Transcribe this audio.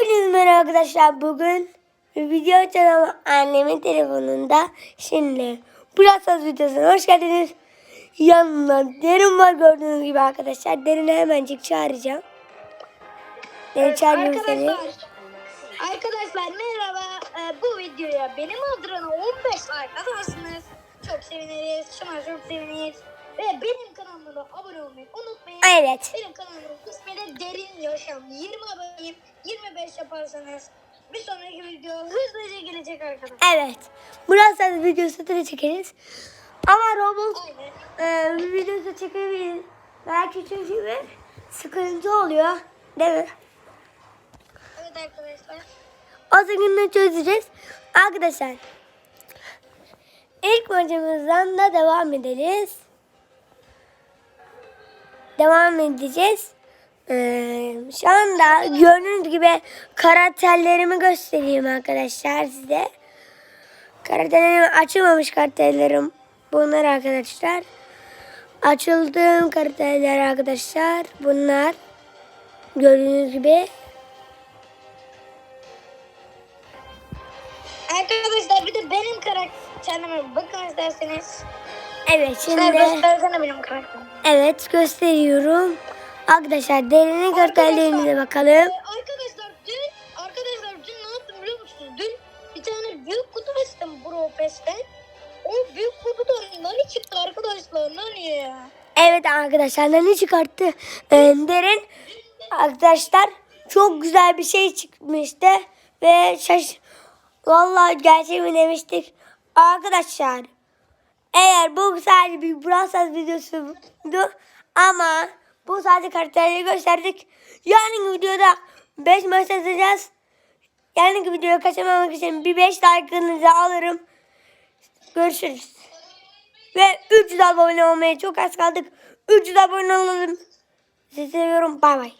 Hepiniz merhaba arkadaşlar. Bugün bir video açacağım annemin telefonunda. Şimdi Plasas videosuna hoş geldiniz. Yanımda Derin var gördüğünüz gibi arkadaşlar. Derin'i hemencik çağıracağım. Derin çağırıyorum seni. Arkadaşlar, arkadaşlar merhaba. Ee, bu videoya benim adına 15 like atarsanız çok seviniriz. Şuna çok seviniriz. Ve benim kanalıma abone olmayı unutmayın. Evet. Benim kanalımın Derin Yaşam. 20 aboneyim. 25 yaparsanız bir sonraki video hızlıca gelecek arkadaşlar. Evet. Plasas videosu da çekeriz. Ama Roblox e, videosu çekebilir. Belki çünkü sıkıntı oluyor. Değil mi? Evet arkadaşlar. O gününü çözeceğiz. Arkadaşlar ilk maçımızdan da devam ederiz. Devam edeceğiz. Ee, şu anda gördüğünüz gibi karakterlerimi göstereyim arkadaşlar size. Karakterlerim açılmamış karakterlerim bunlar arkadaşlar. Açıldığım karakterler arkadaşlar bunlar. Gördüğünüz gibi. Arkadaşlar bir de benim karakterime bakın isterseniz. Evet Şimdi... şimdi göstersene benim karakterimi. evet gösteriyorum. Arkadaşlar derinin karakterlerine bakalım. Ee, arkadaşlar dün arkadaşlar dün ne yaptım biliyor musunuz? Dün bir tane büyük kutu açtım Bro Fest'ten. O büyük kutudan nani çıktı arkadaşlar nani ya. Evet arkadaşlar ne çıkarttı? Ee, derin arkadaşlar çok güzel bir şey çıkmıştı ve şaş Vallahi gerçek mi demiştik. Arkadaşlar eğer bu sadece bir Brawl videosuydu ama bu sadece karakterleri gösterdik. Yarınki videoda 5 maç atacağız. Yarınki videoyu kaçırmamak için bir 5 like'ınızı alırım. Görüşürüz. Ve 300 abone olmaya çok az kaldık. 300 abone olalım. Sizi seviyorum. Bay bay.